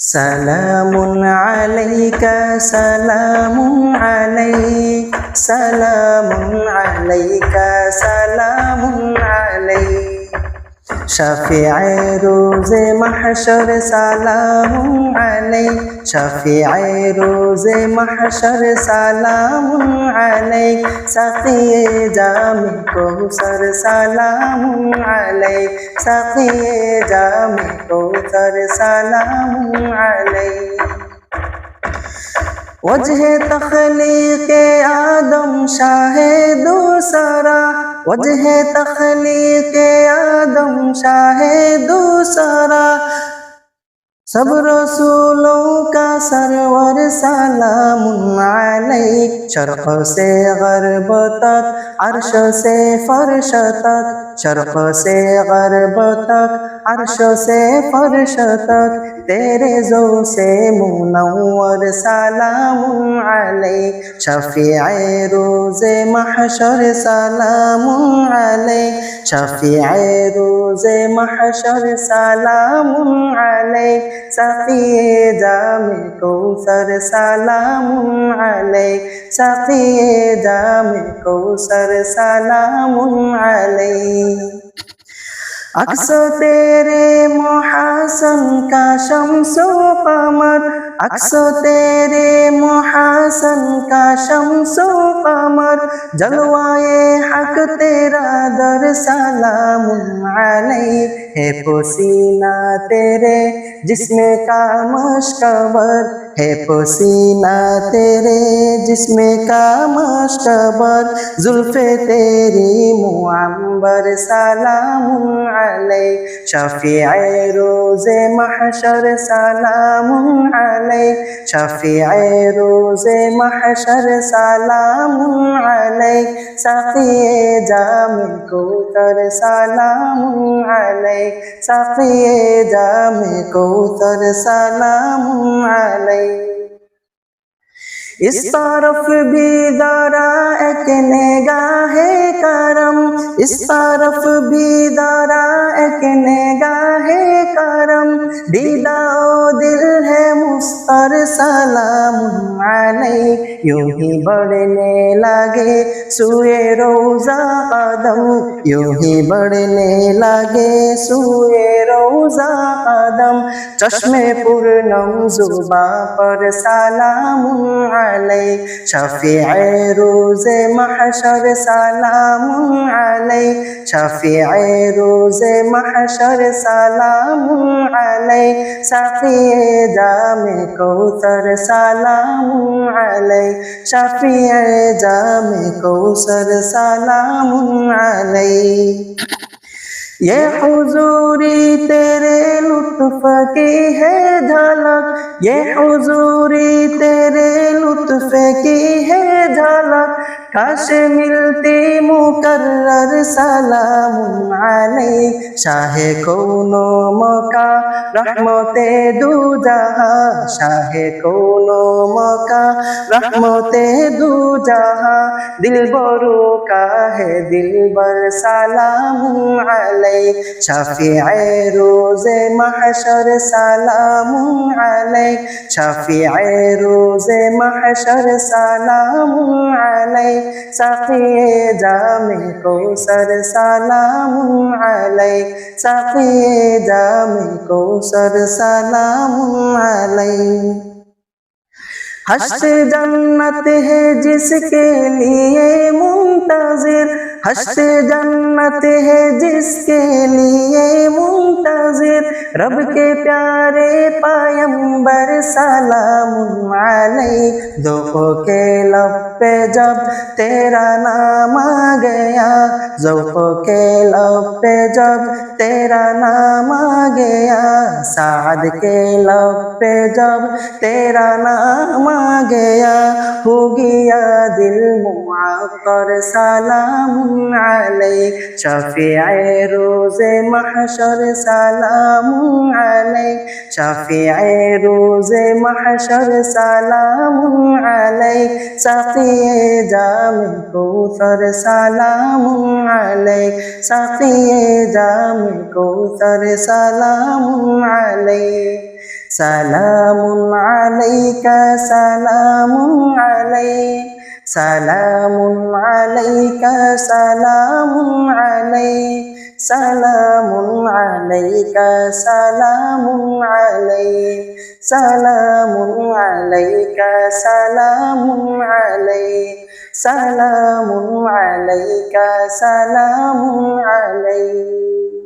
সালামুন আলাইকা সালামুন আলাই সালামুন আলাইকা সালামুন শফিআই রোজে মাহশর সালাম আলাই শফিআই রোজে মাহশর সালাম আলাই সাকিয়ে জামে কৌসর সালাম আলাই সাকিয়ে জামে কৌসর সালাম আলাই وجه تخلیق آدم شاہ دوسرا وجه تخلیق آدم شاہ دوسرا۔ سب رسولوں کا سرور سلام علیک شرق سے غرب تک، عرش سے فرش تک۔ شرق سے غرب تک عرش سے فرش تک تیرے زو سے منور سلام علی شفیع روز محشر سلام علی شفیع روز محشر سلام علی سقی جام کوثر سلام علی سقی جام کوثر سلام علی عکس تیرے محاسن کا شمس و قمر عکس تیرے محاسن کا شمس و قمر جلوائے حق تیرا در سلام علیک ہے پسینہ تیرے جسم کا مشکبر है पसीना तेरे जिसमें का माशबर जुल्फे तेरी मुआम्बर सलाम अलैह शफीए रोजे महशर सलाम अलैह शफीए रोजे महशर सलाम अलैह सखिए जाम को तर सलाम अलैह सखिए जाम को तर सलाम अलैह ইসারফ বি দ্বারা এক নেগাহে করম ইসারফ বি দ্বারা এক নেগাহে করম দিদাও দিল হে মুস্তর সালামুন यूं ही बढ़ने लगे सूए रोजा आदम यूं ही बढ़ने लगे सूए रोजा आदम चश्मे पूर्णम जुबा पर सलाम अलैह शफीअ रोज महशर सलाम अलैह शफीअ रोज महशर सलाम अलैह सफी जाम कौतर सलाम अलैह আলাই শাফিয়ে জামে কৌসর সালামুন আলাই ये हुजूरी तेरे लुत्फ की है झलक ये हुजूरी तेरे लुत्फ की है झलक কাশ্মীর মিলতে মুকর্রর সালাম আলাই শাহে কৌন মকা রহমতে দুজাহা শাহে কৌন মকা রহমতে দুজাহা দিল বড়ু কাহে দিল বর সালামুন শাফি আয় রোজে মাহশর সালামুন আলাই আয় রোজে মহাশর সালাম আলাই সাফিয়ে জামে কৌসর সালাম আলাই সাফিয়ে জামে কৌসর সালাম আলাই حشر جنت ہے جس کے لیے منتظر۔ حشر جنت ہے جس کے لیے منتظر۔ رب کے پیارے پیمبر سلام علیک۔ ذوق کے لب پہ جب تیرا نام آ گیا۔ ذوق کے لب پہ جب تیرا نام آ گیا۔ سعد کے لب پہ جب تیرا نام गया हो गया दिल मुआकर सलाम अलैक शफिए रोज़े महशर सलाम अलैक शफिए रोज़े महशर सलाम अलैक सफ़िए जाम कोसर सलाम अलैक सफ़िए जाम कोसर सलाम अलैक সালামুন আলাইকা, সালামুন আলাইক সালামুন আলাইকা, সালামুন আলাইক সালামুন আলাইকা, সালামুন আলাইক সালামুন আলাইকা, সালামুন আলাইক সালামুন আলাইকা, সালামুন আলাইক